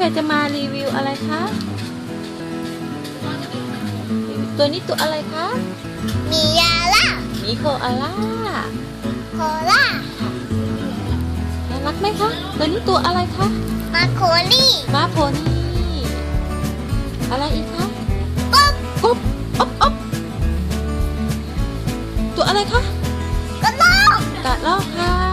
เพรจะมารีวิวอะไรคะตัวนี้ตัวอะไรคะมียาล่าหมีโคอาล่าโคล่าน่ารักไหมคะ ตัวนี้ตัวอะไรคะมาโคลี่ม้าโพนี่อะไรอีกคะปุ๊บกบอบอบตัวอะไรคะกระโลกกระรอกค่ะ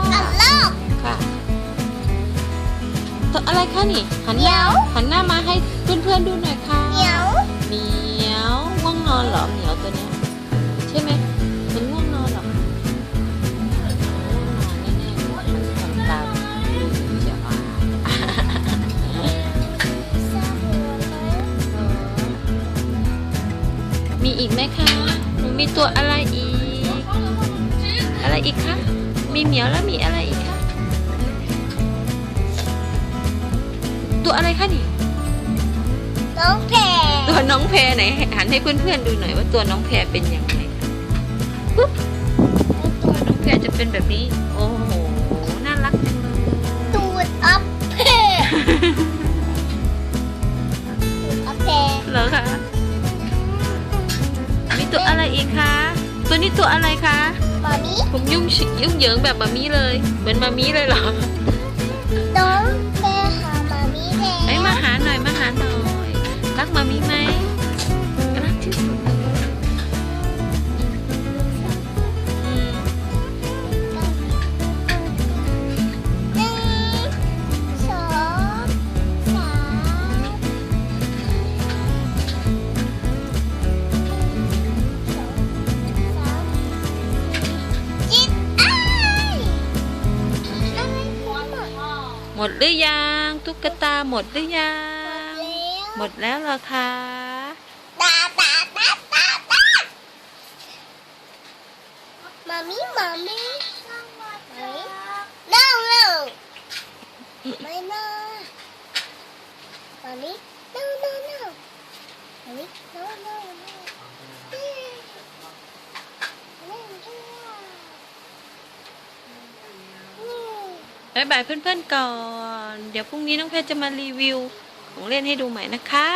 อะไรคะนี่ หันหเหมีน้ายวหันหน้ามาให้เพื่อนๆดูหน่อยค่ะเหนียวเหมียวง่วงนอนเหรอเหมียวตัวเนี้ยใช่ไหมมันง่วงนอนเหรอง่วงนอนแน่ๆมันทำตามเจ้าอะมีอีกไหมคะหนูมีตัวอะไรอีก อะไรอีกคะมีเหมียวแล้วมีอะไรอีก ตัวอะไรคะนี่ น้องแพรตัวน้องแพรไหนหันให้เพื่อนๆดูหน่อยว่าตัวน้องแพรเป็นยังไงคะปุ๊บตัวน้องแพรจะเป็นแบบนี้ โอ้โห น่ารักจังเลย ตูดอัพแพรตูดอัพแพรเหรอคะ มีตัวอะไรอีกคะ ตัวนี้ตัวอะไรคะมามีผมยุ่งชิยุ่งเหยิงแบบมามีเลย เหมือนมามีเลยเหรอ ดหรือยังตุ๊กตาหมดหรือยัง หมดแล้วเหรอคะตาตาตาตาตามามีมามีไหน no no ไม่น่ามามี no no no มามี no no no เล่นด้วย บายบายเพื่อนๆก่อน เดี๋ยวพรุ่งนี้น้องเพชรจะมารีวิว ของเล่นให้ดูใหม่นะคะ